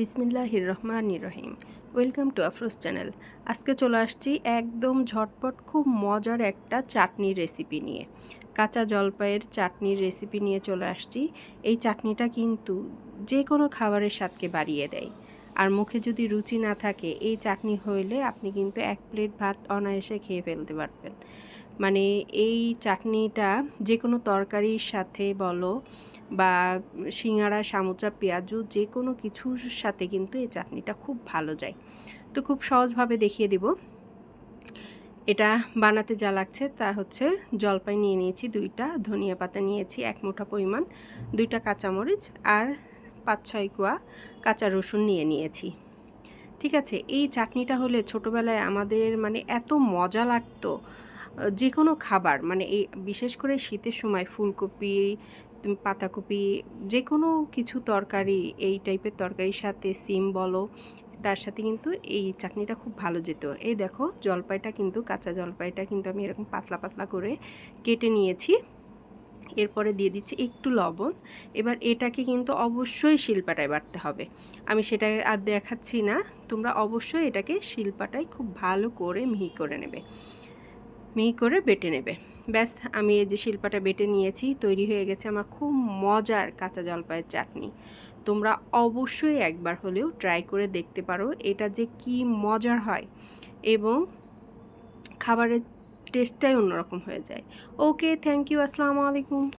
বিসমিল্লাহির রহমান রহিম। Welcome to Afroz channel. আজকে চলে আসছি একদম ঝটপট, খুব মজার একটা চাটনির রেসিপি নিয়ে। কাঁচা জলপাইয়ের চাটনির রেসিপি নিয়ে চলে আসছি। এই চাটনিটা কিন্তু যে কোনো খাবারের স্বাদকে বাড়িয়ে দেয়। আর মুখে যদি রুচি না থাকে, এই চাটনি হইলে আপনি কিন্তু এক প্লেট ভাত অনায়াসে খেয়ে ফেলতে পারবেন। মানে এই চাটনিটা যে কোনো তরকারির সাথে বলো বা সিঙ্গারা সামুচা, পেঁয়াজু যে কোনো কিছুর সাথে কিন্তু এই চাটনিটা খুব ভালো যায়। তো খুব সহজভাবে দেখিয়ে দিব। এটা বানাতে যা লাগছে তা হচ্ছে জলপাই নিয়ে নিয়েছি দুইটা, ধনিয়া পাতা নিয়েছি এক মুঠা পরিমাণ, দুইটা কাঁচামরিচ আর পাঁচ ছয় কোয়া কাঁচা রসুন নিয়ে নিয়েছি। ঠিক আছে, এই চাটনিটা হলে ছোটোবেলায় আমাদের মানে এত মজা লাগতো যে কোনো খাবার মানে এই বিশেষ করে শীতের সময় ফুলকপি পাতাকপি যে কোনো কিছু তরকারি, এই টাইপের তরকারির সাথে সিম বলো, তার সাথে কিন্তু এই চাটনিটা খুব ভালো যেত। এই দেখো, জলপাইটা কিন্তু, কাঁচা জলপাইটা কিন্তু আমি এরকম পাতলা পাতলা করে কেটে নিয়েছি। এরপরে দিয়ে দিচ্ছি একটু লবণ। এবার এটাকে কিন্তু অবশ্যই শিলপাটায় বাটতে হবে। আমি সেটা আর দেখাচ্ছি না। তোমরা অবশ্যই এটাকে শিলপাটায় খুব ভালো করে মিহি করে নেবে। মিহি করে বেটে নেবে। ব্যাস, আমি এই যে শিল্পাটা বেটে নিয়েছি, তৈরি হয়ে গেছে আমার খুব মজার কাঁচা জলপাইয়ের চাটনি। তোমরা অবশ্যই একবার হলেও ট্রাই করে দেখতে পারো এটা যে কি মজার হয়। এবং খাবারের টেস্টটাই অন্যরকম হয়ে যায়। ওকে থ্যাংক ইউ আসসালামু আলাইকুম।